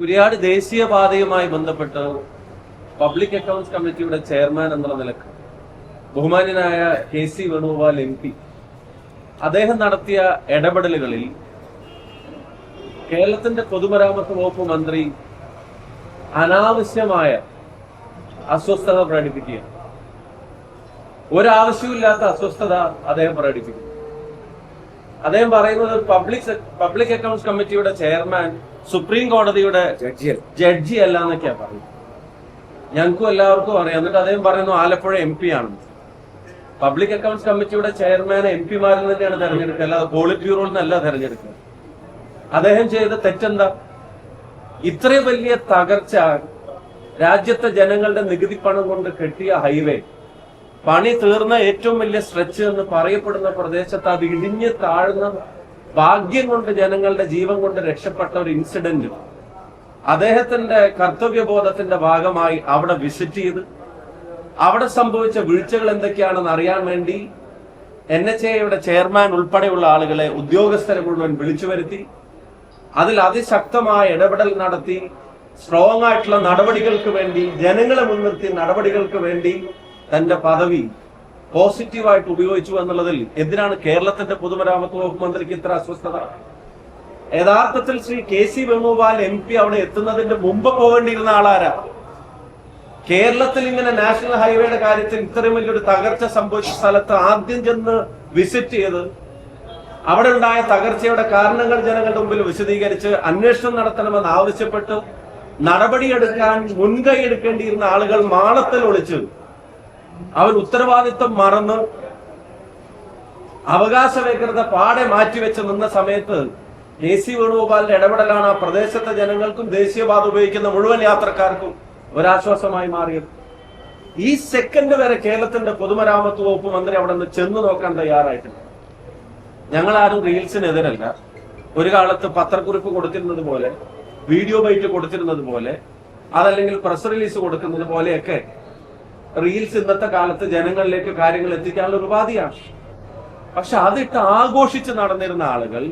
കുരിയാട് ദേശീയപാതയുമായി ബന്ധപ്പെട്ട് public accounts കമ്മിറ്റിയുടെ chairman എന്നുള്ള നിലയ്ക്ക് ബഹുമാന്യനായ K C Venugopal M P അദ്ദേഹം നടത്തിയ ഇടപെടലുകളിൽ കേരളത്തിന്റെ പൊതുമരാമത്ത് വകുപ്പ് മന്ത്രി അനാവശ്യമായ അസ്വസ്ഥത പ്രകടിപ്പിക്കുക ഒരാവശ്യമില്ലാത്ത അസ്വസ്ഥത അദ്ദേഹം പ്രകടിപ്പിക്കുന്നു. അദ്ദേഹം പറയുന്നത് പബ്ലിക് പബ്ലിക് അക്കൗണ്ട്സ് കമ്മിറ്റിയുടെ ചെയർമാൻ സുപ്രീം കോടതിയുടെ ജഡ്ജി അല്ല എന്നൊക്കെയാ പറയുന്നത് ഞങ്ങൾക്കും എല്ലാവർക്കും അറിയാം. എന്നിട്ട് അദ്ദേഹം പറയുന്നു ആലപ്പുഴ എം പി ആണെന്ന് പബ്ലിക് അക്കൗണ്ട്സ് കമ്മിറ്റിയുടെ ചെയർമാൻ എം പിമാരിൽ തന്നെയാണ് തെരഞ്ഞെടുക്കുക. അല്ലാതെ പോളിറ്റ് ബ്യൂറോയിൽ നിന്നല്ല തെരഞ്ഞെടുക്കുക. അദ്ദേഹം ചെയ്ത തെറ്റെന്താ? ഇത്രയും വലിയ തകർച്ച രാജ്യത്തെ ജനങ്ങളുടെ നികുതി പണം കൊണ്ട് കെട്ടിയ ഹൈവേ പണി തീർന്ന ഏറ്റവും വലിയ സ്ട്രെച്ച് എന്ന് പറയപ്പെടുന്ന പ്രദേശത്ത് അത് ഇടിഞ്ഞ് താഴ്ന്ന ഭാഗ്യം കൊണ്ട് ജനങ്ങളുടെ ജീവൻ കൊണ്ട് രക്ഷപ്പെട്ട ഒരു ഇൻസിഡന്റ് അദ്ദേഹത്തിന്റെ കർത്തവ്യബോധത്തിന്റെ ഭാഗമായി അവിടെ വിസിറ്റ് ചെയ്ത് അവിടെ സംഭവിച്ച വീഴ്ചകൾ എന്തൊക്കെയാണെന്ന് അറിയാൻ വേണ്ടി എൻ എച്ച് എയുടെ ചെയർമാൻ ഉൾപ്പെടെയുള്ള ആളുകളെ ഉദ്യോഗസ്ഥരെ മുഴുവൻ വിളിച്ചു വരുത്തി അതിൽ അതിശക്തമായ ഇടപെടൽ നടത്തി സ്ട്രോങ് ആയിട്ടുള്ള നടപടികൾക്ക് വേണ്ടി ജനങ്ങളെ മുൻനിർത്തി നടപടികൾക്ക് വേണ്ടി തന്റെ പദവി പോസിറ്റീവായിട്ട് ഉപയോഗിച്ചു എന്നുള്ളതിൽ എന്തിനാണ് കേരളത്തിന്റെ പൊതുമരാമത്ത് വകുപ്പ് മന്ത്രിക്ക് ഇത്ര അസ്വസ്ഥത? യഥാർത്ഥത്തിൽ Shri K C Venugopal M P അവിടെ എത്തുന്നതിന്റെ മുമ്പ് പോകേണ്ടിയിരുന്ന ആളാരാ? കേരളത്തിൽ ഇങ്ങനെ നാഷണൽ ഹൈവേയുടെ കാര്യത്തിൽ ഇത്രയും വലിയൊരു തകർച്ച സംഭവിച്ച സ്ഥലത്ത് ആദ്യം ചെന്ന് വിസിറ്റ് ചെയ്ത് അവിടെ ഉണ്ടായ തകർച്ചയുടെ കാരണങ്ങൾ ജനങ്ങളുടെ മുമ്പിൽ വിശദീകരിച്ച് അന്വേഷണം നടത്തണമെന്ന് ആവശ്യപ്പെട്ട് നടപടിയെടുക്കാൻ മുൻകൈ എടുക്കേണ്ടിയിരുന്ന ആളുകൾ മാളത്തിൽ ഒളിച്ച് അവർ ഉത്തരവാദിത്വം മറന്ന് അവകാശ വ്യഗ്രത പാടെ മാറ്റിവെച്ച് നിന്ന സമയത്ത് എ സി വേണുഗോപാലിന്റെ ഇടപെടലാണ് ആ പ്രദേശത്തെ ജനങ്ങൾക്കും ദേശീയപാത ഉപയോഗിക്കുന്ന മുഴുവൻ യാത്രക്കാർക്കും ഒരാശ്വാസമായി മാറിയത്. ഈ സെക്കൻഡ് വരെ കേരളത്തിന്റെ പൊതുമരാമത്ത് വകുപ്പ് മന്ത്രി അവിടെ നിന്ന് ചെന്ന് നോക്കാൻ തയ്യാറായിട്ടില്ല. ഞങ്ങൾ ആരും റീൽസിനെതിരല്ല. ഒരു കാലത്ത് പത്രക്കുറിപ്പ് കൊടുത്തിരുന്നത് പോലെ വീഡിയോ ബൈറ്റ് കൊടുത്തിരുന്നത് പോലെ അതല്ലെങ്കിൽ പ്രസ് റിലീസ് കൊടുക്കുന്നത് പോലെയൊക്കെ റീൽസ് ഇന്നത്തെ കാലത്ത് ജനങ്ങളിലേക്ക് കാര്യങ്ങൾ എത്തിക്കാനുള്ള ഒരു ഉപാധിയാണ്. പക്ഷെ അതിട്ട് ആഘോഷിച്ച് നടന്നിരുന്ന ആളുകൾ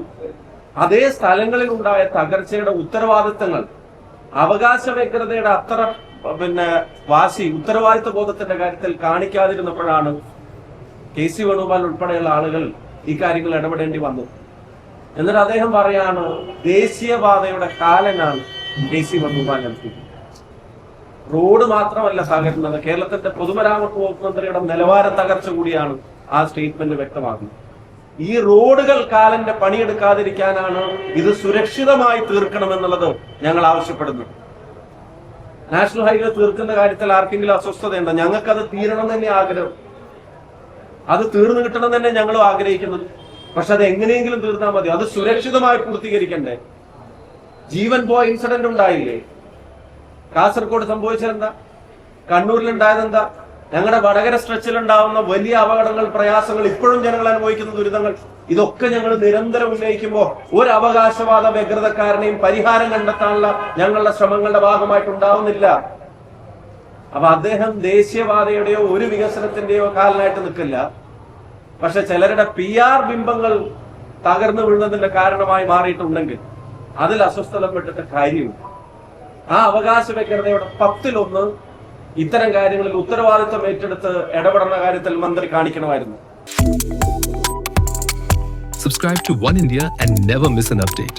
അതേ സ്ഥലങ്ങളിൽ ഉണ്ടായ തകർച്ചയുടെ ഉത്തരവാദിത്തങ്ങൾ അവകാശ വ്യഗ്രതയുടെ അത്ര പിന്നെ വാശി ഉത്തരവാദിത്ത ബോധത്തിന്റെ കാര്യത്തിൽ കാണിക്കാതിരുന്നപ്പോഴാണ് കെ സി വേണുഗോപാൽ ഉൾപ്പെടെയുള്ള ആളുകൾ ഈ കാര്യങ്ങൾ ഇടപെടേണ്ടി വന്നു എന്നിട്ട് അദ്ദേഹം പറയാണ് ദേശീയപാതയുടെ കാലനാണ് K C Venugopal P. Road മാത്രമല്ല തകരുന്നത് കേരളത്തിന്റെ പൊതുമരാമത്ത് വകുപ്പ് മന്ത്രിയുടെ നിലവാര തകർച്ച കൂടിയാണ് ആ സ്റ്റേറ്റ്മെന്റ് വ്യക്തമാക്കുന്നത് ഈ റോഡുകൾ കാലന്റെ പണിയെടുക്കാതിരിക്കാനാണ് ഇത് സുരക്ഷിതമായി തീർക്കണമെന്നുള്ളത് ഞങ്ങൾ ആവശ്യപ്പെടുന്നു. നാഷണൽ ഹൈവേ തീർക്കുന്ന കാര്യത്തിൽ ആർക്കെങ്കിലും അസ്വസ്ഥതയുണ്ടോ? അത് തീരണം തന്നെ ആഗ്രഹം. അത് തീർന്നു കിട്ടണം തന്നെ ഞങ്ങളും ആഗ്രഹിക്കുന്നത്. പക്ഷെ അത് എങ്ങനെയെങ്കിലും തീർന്നാൽ മതി. അത് സുരക്ഷിതമായി പൂർത്തീകരിക്കണ്ടേ? ജീവൻ പോയ ഇൻസിഡന്റ് ഉണ്ടായില്ലേ? കാസർഗോഡ് സംഭവിച്ചതെന്താ? കണ്ണൂരിൽ ഉണ്ടായതെന്താ ഞങ്ങളുടെ വടകര സ്ട്രെച്ചിലുണ്ടാവുന്ന വലിയ അപകടങ്ങൾ പ്രയാസങ്ങൾ ഇപ്പോഴും ജനങ്ങൾ അനുഭവിക്കുന്ന ദുരിതങ്ങൾ ഇതൊക്കെ ഞങ്ങൾ നിരന്തരം ഉന്നയിക്കുമ്പോൾ ഒരു അവകാശവാദ വ്യഗ്രതക്കാരനെയും പരിഹാരം കണ്ടെത്താനുള്ള ഞങ്ങളുടെ ശ്രമങ്ങളുടെ ഭാഗമായിട്ട് ഉണ്ടാവുന്നില്ല അപ്പൊ അദ്ദേഹം ദേശീയവാദയുടെയോ ഒരു വികസനത്തിന്റെയോ കാലനായിട്ട് നിൽക്കില്ല. പക്ഷെ ചിലരുടെ പി ആർ ബിംബങ്ങൾ തകർന്നു വീഴുന്നതിന്റെ കാരണമായി മാറിയിട്ടുണ്ടെങ്കിൽ അതിൽ അസ്വസ്ഥതപ്പെട്ടിട്ട് കാര്യമില്ല. ആ അവകാശ വ്യഗ്രതയുടെ പത്തിലൊന്ന് ഇത്തരം കാര്യങ്ങളിൽ ഉത്തരവാദിത്വം ഏറ്റെടുത്ത് ഇടപെടുന്ന കാര്യത്തിൽ മന്ത്രി കാണിക്കണമായിരുന്നു Subscribe to One India and never miss an update.